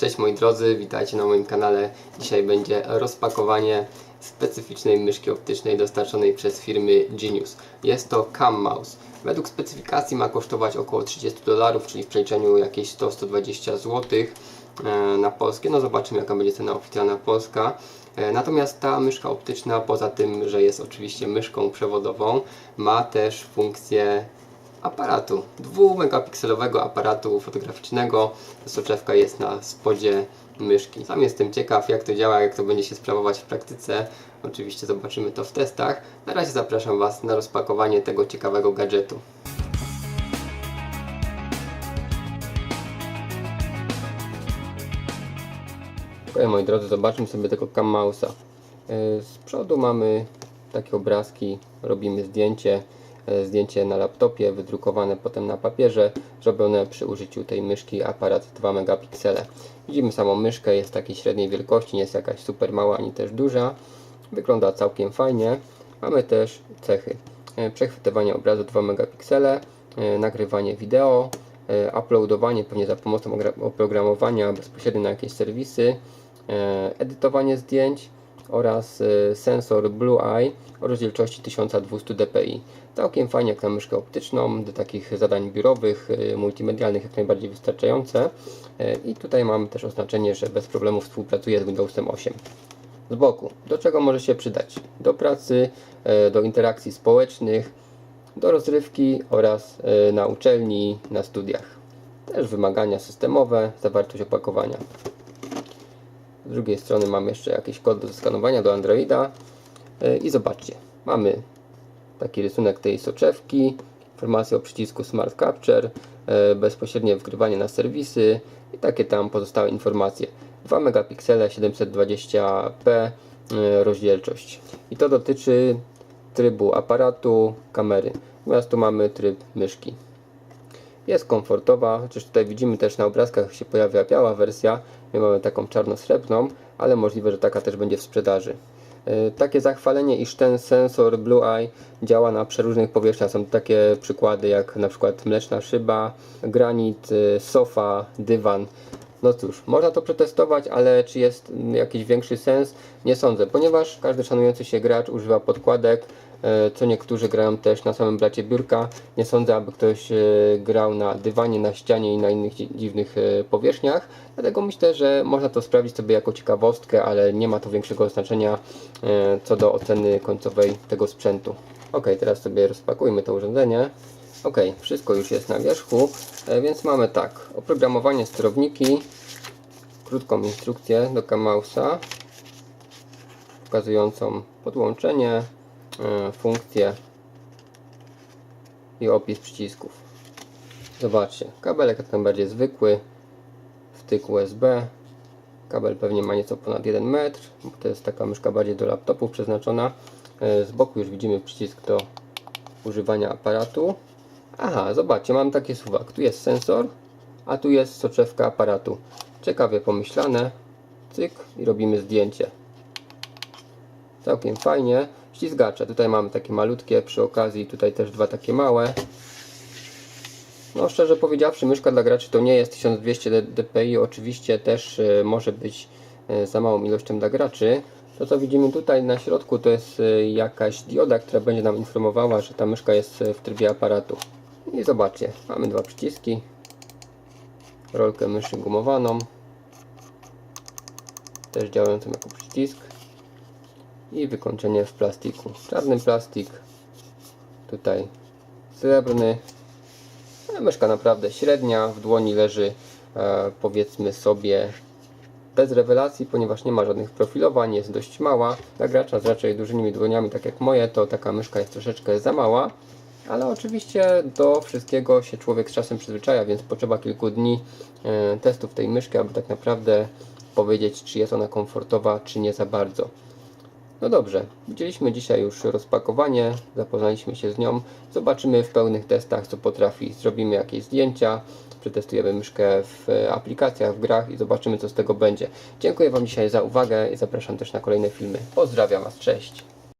Cześć moi drodzy, witajcie na moim kanale. Dzisiaj będzie rozpakowanie specyficznej myszki optycznej dostarczonej przez firmy Genius. Jest to Cam Mouse. Według specyfikacji ma kosztować około 30 dolarów, czyli w przeliczeniu jakieś 100-120 zł na polskie. No zobaczymy jaka będzie cena oficjalna polska. E, Natomiast ta myszka optyczna, poza tym, że jest oczywiście myszką przewodową, ma też funkcję aparatu, 2 megapikselowego aparatu fotograficznego. Soczewka jest na spodzie myszki. Sam jestem ciekaw jak to działa, jak to będzie się sprawować w praktyce. Oczywiście zobaczymy to w testach. Na razie zapraszam Was na rozpakowanie tego ciekawego gadżetu. Ok, moi drodzy, zobaczmy sobie tego Cam Mouse'a. E, Z przodu mamy takie obrazki, robimy zdjęcie, zdjęcie na laptopie, wydrukowane potem na papierze, zrobione przy użyciu tej myszki aparat 2 megapiksele. Widzimy samą myszkę, jest takiej średniej wielkości, nie jest jakaś super mała ani też duża. Wygląda całkiem fajnie. Mamy też cechy. E, Przechwytywanie obrazu 2 megapiksele, e, nagrywanie wideo, e, uploadowanie pewnie za pomocą ogra- oprogramowania bezpośrednio na jakieś serwisy, e, edytowanie zdjęć oraz e, sensor Blue Eye o rozdzielczości 1200 dpi. Całkiem fajnie jak na myszkę optyczną, do takich zadań biurowych, e, multimedialnych jak najbardziej wystarczające. E, I tutaj mamy też oznaczenie, że bez problemu współpracuje z Windowsem 8 z boku. Do czego może się przydać? Do pracy, do interakcji społecznych, do rozrywki oraz na uczelni, na studiach. Też wymagania systemowe, zawartość opakowania. Z drugiej strony mamy jeszcze jakiś kod do zeskanowania do Androida. E, I zobaczcie, mamy taki rysunek tej soczewki, informacje o przycisku Smart Capture, e, bezpośrednie wgrywanie na serwisy i takie tam pozostałe informacje. 2 megapiksele, 720p e, rozdzielczość. I to dotyczy trybu aparatu, kamery. Natomiast tu mamy tryb myszki. Jest komfortowa, chociaż tutaj widzimy też na obrazkach się pojawia biała wersja. My mamy taką czarno-srebrną, ale możliwe, że taka też będzie w sprzedaży. E, Takie zachwalenie, iż ten sensor Blue Eye działa na przeróżnych powierzchniach. Są takie przykłady jak na przykład mleczna szyba, granit, e, sofa, dywan. No cóż, można to przetestować, ale czy jest jakiś większy sens? Nie sądzę, ponieważ każdy szanujący się gracz używa podkładek, e, co niektórzy grają też na samym blacie biurka. Nie sądzę, aby ktoś e, grał na dywanie, na ścianie i na innych dzi- dziwnych e, powierzchniach. Dlatego myślę, że można to sprawdzić sobie jako ciekawostkę, ale nie ma to większego znaczenia co do oceny końcowej tego sprzętu. Ok, teraz sobie rozpakujmy to urządzenie. Ok, wszystko już jest na wierzchu, e, więc mamy tak, oprogramowanie sterowniki, krótką instrukcję do Kamausa, pokazującą podłączenie, e, funkcje i opis przycisków. Zobaczcie, kabelek jak najbardziej zwykły, wtyk USB, kabel pewnie ma nieco ponad 1 metr, bo to jest taka myszka bardziej do laptopów przeznaczona. E, Z boku już widzimy przycisk do używania aparatu. Aha, zobaczcie, mam takie suwak. Tu jest sensor, a tu jest soczewka aparatu. Ciekawie pomyślane. Cyk i robimy zdjęcie. Całkiem fajnie. Ślizgacze. Tutaj mamy takie malutkie, przy okazji tutaj też dwa takie małe. No szczerze powiedziawszy, myszka dla graczy to nie jest 1200 d- dpi. Oczywiście też e, może być e, za małą ilością dla graczy. To co widzimy tutaj na środku to jest e, jakaś dioda, która będzie nam informowała, że ta myszka jest w trybie aparatu. I zobaczcie, mamy dwa przyciski. Rolkę myszy gumowaną. Też działającą jako przycisk. I wykończenie w plastiku. Czarny plastik. Tutaj srebrny. No, Myszka naprawdę średnia, w dłoni leży e, powiedzmy sobie bez rewelacji, ponieważ nie ma żadnych profilowań, jest dość mała. Dla gracza z raczej dużymi dłoniami, tak jak moje, to taka myszka jest troszeczkę za mała. Ale oczywiście do wszystkiego się człowiek z czasem przyzwyczaja, więc potrzeba kilku dni e, testów tej myszki, aby tak naprawdę powiedzieć, czy jest ona komfortowa, czy nie za bardzo. No dobrze, widzieliśmy dzisiaj już rozpakowanie, zapoznaliśmy się z nią. Zobaczymy w pełnych testach, co potrafi. Zrobimy jakieś zdjęcia, przetestujemy myszkę w aplikacjach, w grach i zobaczymy, co z tego będzie. Dziękuję Wam dzisiaj za uwagę i zapraszam też na kolejne filmy. Pozdrawiam Was, cześć!